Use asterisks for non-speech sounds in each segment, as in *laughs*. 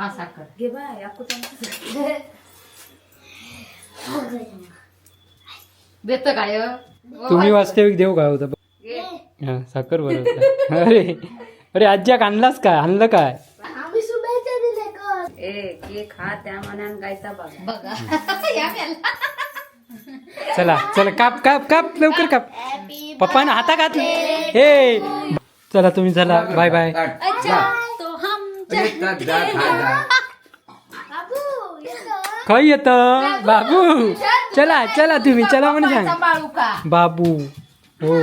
खा साखर. घे बाय आपण देत काय *laughs* तुम्ही वास्तविक देव काय होता. हा साखर बरोबर. अरे अरे आज्याक आणलास काय? आणलं काय? आम्ही शुभेच्छा दिले कर ए घे खा त्या मनान गायचा बघ बघा. *laughs* या प्याला. चला चला काप काप काप लवकर काप. पप्पानं हाता घातले. हे. चला तुम्ही चला. Bye bye. अच्छा. खय *laughs* येत. बाबू चला. चला तुम्ही चला म्हणून सांग. बाबू हो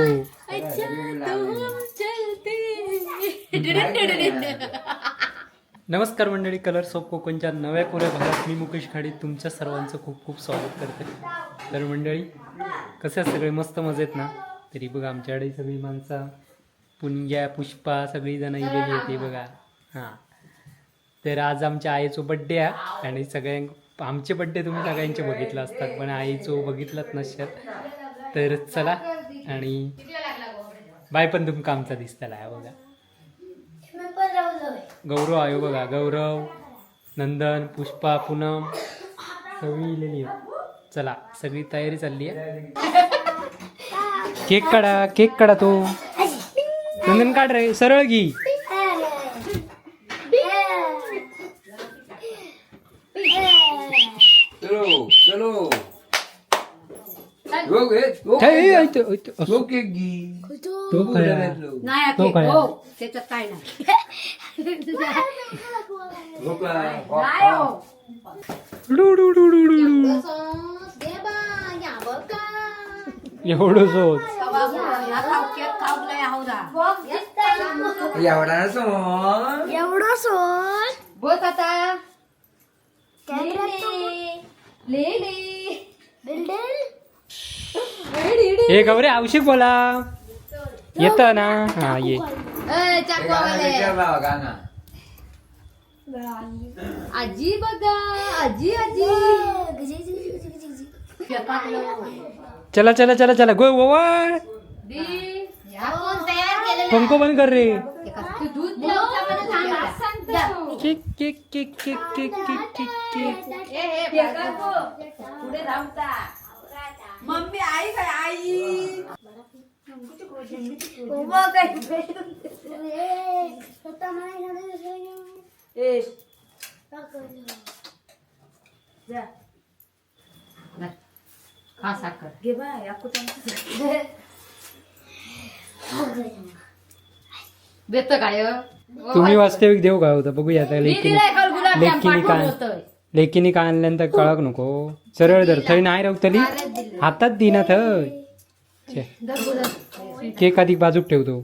अच्छा तो हम चलते नमस्कार मंडळी कलर सोप कोकणच्या नव्या कोऱ्या भागात मी मुकेश खाडी. तुमच्या सर्वांचं खूप खूप स्वागत करते. तर मंडळी कसे सगळे? मस्त मजेत ना? तरी बघा आमच्याकडे सगळी माणसं पुणग्या पुष्पा सगळी जण इलेली होती बघा. हां. तर आज आमच्या आईचो बड्डे आहे. आणि सगळ्यां आमचे बड्डे तुम्ही सगळ्यांचे बघितलं असतात पण आईचो बघितलाच नसतात तर चला आणि बाय पण तुमका आमचा दिसताला आहे बघा. गौरव आहे हो बघा गौरव नंदन पुष्पा पूनम सगळी इलेली चला सगळी तयारी चालली आहे. केक काढा केक काढा तो. नंदन काढ रे सरळ घी. て、置いて、あ、そう。ロケギー。どうかや。なんやけ、お絶対ない。ロケなよ。ルルルルルル。एवढं सोच एवढा सोन एवढं सोन बोल आता ले ले बिल्डिंग हे गौरे आवश्यक बोला. येत ना? हा ये. आजी बघा आजी आजी. चला चला चला चला. गोय ओवळ बंद कर रे? किक मम्मी आई काय आई? खा साखर. घे बाय आपण देत काय तुम्ही वास्तविक देव काय होता? बघूया आता मी लेकीने दिलाय काल गुलाबजाम लेकीनी काय आणल्यानंतर कळक नको. सरळ धर. थंय नाही रवतली हातात दि ना केक अधिक बाजूक ठेवतो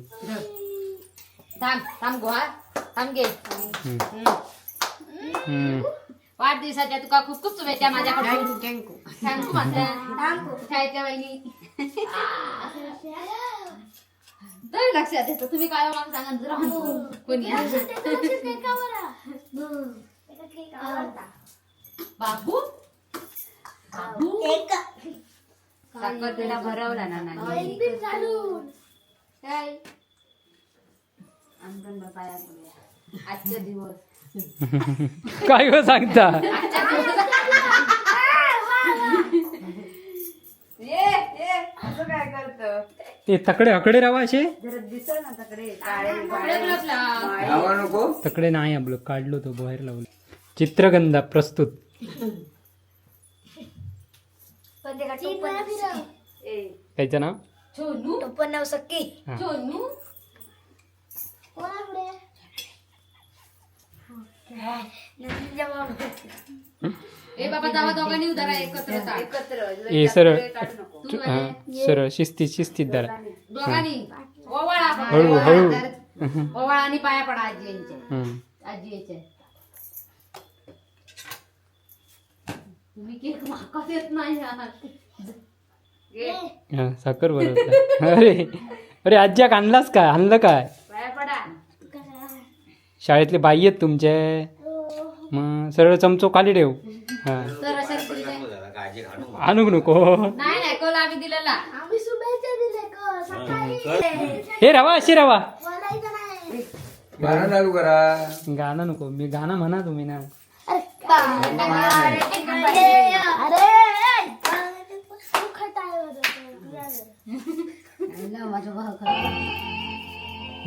वाढदिवसाच्या तुका खूप खूप शुभेच्छा माझ्याकडून. थँक्यू थँक्यू मात्र थँक्यू वहिनी तर लक्षात येतं. तुम्ही काय सांगा कोणी बाबू? बाबू? साखर तिला भरवला ना नाही काय बापाया बोलूया. आजचे दिवस. काय हो सांगता? ये ये. असं काय करतं? ते तकडे हकडे राहा असे? दिसल ना तकडे. तकडे नाही आपलं काढलो तो बाहेर लावलं चित्रगंधा प्रस्तुत. त्याचं नाव? सक्की हा. ए बाबा दोघांनी एकत्र सरळ. हा, सरळ. शिस्तीत शिस्तीत धरा. दोघांनी. ओवाळा हळू हळू. ओवाळा आणि पाया पडा आजी यांच्या. हम्म. आजी याच्या. तुम्ही केक माका देत नाही यार. घे हा, साखर बरोबर अरे अरे आज्याक आणलास काय? आणलं काय? पाया पडा. शाळेतले बाई आहेत तुमचे. मग सरळ चमचो खाली ठेव. हा. आणूक नको. हे रवा अशी रवा. बोलायचं नाही. गाणं चालू करा. गाणं नको मी गाणं म्हणा तुम्ही ना.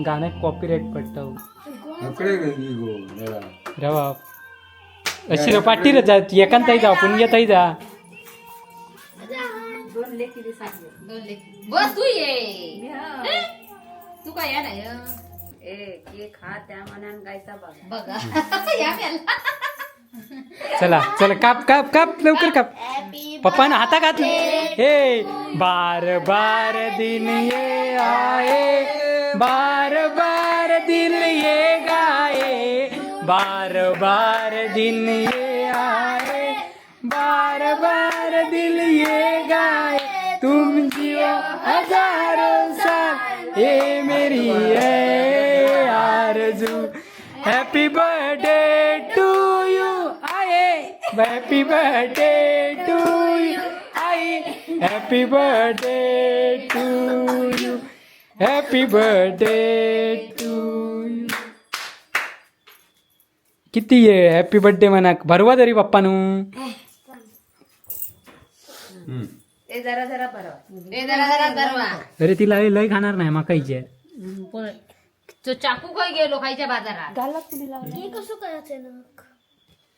गाण्यात कॉपीराईट पडतं जरा. रवा. अशी रे पाठी रे जा एकांताही जा पुण्यताही जा दोन लेखी सांगले दोन लेक बस तू ये. तू काय या नाही ए के खा त्या मनान गायचा बघा. बघा. *laughs* या मेला. चला चला काप काप काप लवकर काप. पप्पानं हाता घातले हे बार बार दिन ये आए. बार बार दिल ये गाए. बार बार दिन ये आए. बार बार दिल ये गाए. तुम जियो हज़ारों साल. ये मेरी है आरज़ू. Happy birthday to happy birthday to you आए happy birthday to you happy birthday to you किती आहे? हॅपी बर्थडे म्हणा. भरवा तरी पप्पानू. हम्म. ए जरा अरे तिला लय लय खाणार नाही माकाईचे तो चाकू काय गेलो खायच्या बाजारात.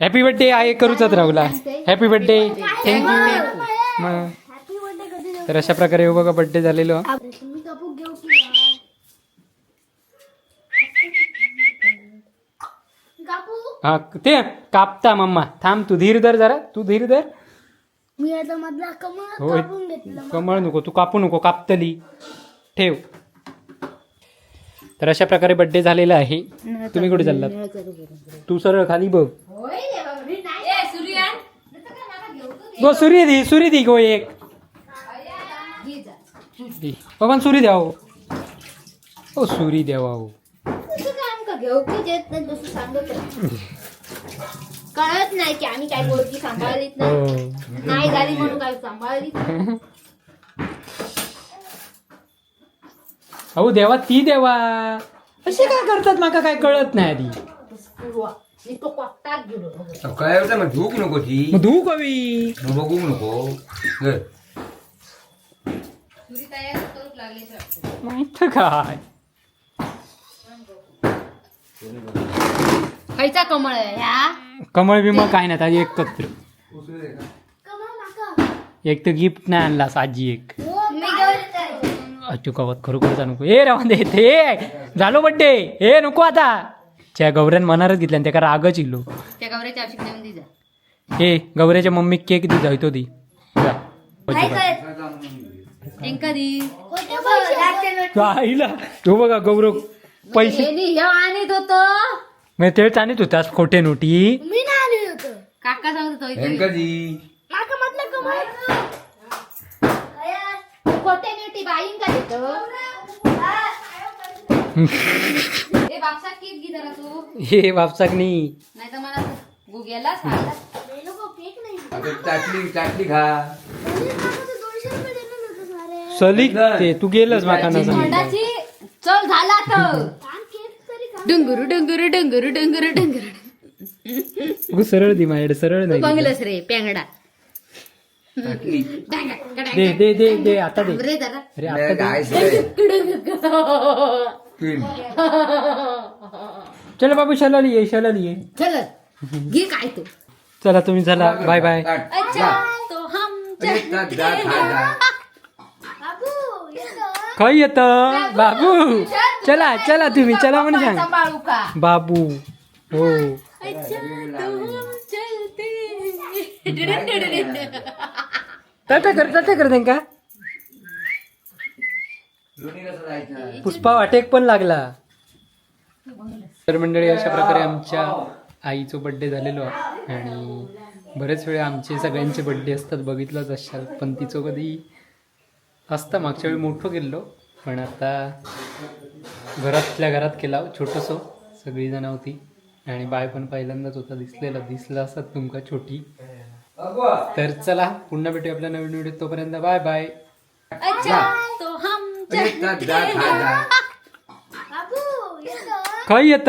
हॅपी बर्थडे आहे करूचाच राहुला हॅपी बर्थडे थँक्यू मग तर अशा प्रकारे बघा बर्थडे झालेलो. हा ते कापता मम्मा. थांब तू धीर धर जरा. तू धीर धर. मी आता मधला कमळ होय. कापून घेतला. कमळ नको तू कापू नको कापतली. ठेव. तर अशा प्रकारे बर्थडे झालेला आहे. तुम्ही कुठे चाललात? तू सरळ खाली बघ. गो सुरी दी सुरी दी गो एक. दी. सुरी द्या हो. ओ सुरी द्यावा हो. कळत नाही की आम्ही काय पोरगी सांभाळलीत नाही हो. नाही झाली म्हणून काय सांभाळलीत. नाही. अहो देवा ती देवा. असे काय करतात? माका काय कळत नाही आधी. मी तो कोकटात गेलो काय होतं मग झोप नको ती मग धू कवी मग बघू नको घर सुरी तयार करूक लागली माहीत काय खायचा कमळ आहे ह्या कमळ बिमळ काय नाही आधी एकत्र एक तर गिफ्ट नाही आणलास आजी एक हो, मी कवत खरोखरच नको ए राहून दे ते झालो बड्डे ए नको आता त्या गौऱ्यान मनारच घेतल्या आणि त्याका रागच इलो त्या गवऱ्याच्या औषध नेऊन दे जा. ए गौऱ्याच्या मम्मी केक दी जायतो दी. जा. तो आईला तो बघा गौरव पैसे हेनी ह्यो आणत होतो. मग तेच आणत होतास खोटे नोटी. मी होतं. काका सांगत होतो माका खोटे न्यूटी बाईन का देतो. *laughs* ए बापसा कित घे जरा तू. हे बापसाकनी नाही तर मला गुग्याला सांग नको केक नाही. चाटली चाटली खा. सलीक ते तू गेलच माका ना सांगितलं थंडाची चल झाला तर. डुंगुरू डुंगुरू डुंगुरू डुंगुरू डुंगुरू. सरळ दी माझ्याकडे सरळ नाही बंगलस रे पेंगडा. चाटली. दे दे दे दे आता दे. रे जरा. अरे आता दे. काय सगळे *laughs* तीन *laughs* चल बाबू शलाली ये शलाली ये. चल घे काय तू. चला तुम्ही चला. Bye bye. अच्छा. तो हम येतो. खय येत? बाबू चला. चला तुम्ही चला म्हणून सांग. सांभाळू का बाबू. हो. तट कर तट कर त्यांका लोणी कसं जायचं पुष्पा वाटेक पण लागला. तर मंडळी अशा प्रकारे आमच्या आईचं बड्डे झालेलो आहे आणि बरेच वेळा आमचे सगळ्यांचे बड्डे असतात बघितलंच असाल पण तिचं कधी असतं. मागच्या वेळी मोठं गेलो पण आता घरातल्या घरात केला छोटंसं. सगळीजणं होती आणि बाय पण पहिल्यांदाच होता दिसलेला दिसला असत तुमका छोटी. तर चला पुन्हा भेटू आपल्या नवीन व्हिडिओ तोपर्यंत. Bye bye. अच्छा तो हम अरे दादा दादा बाबू येतो खय येत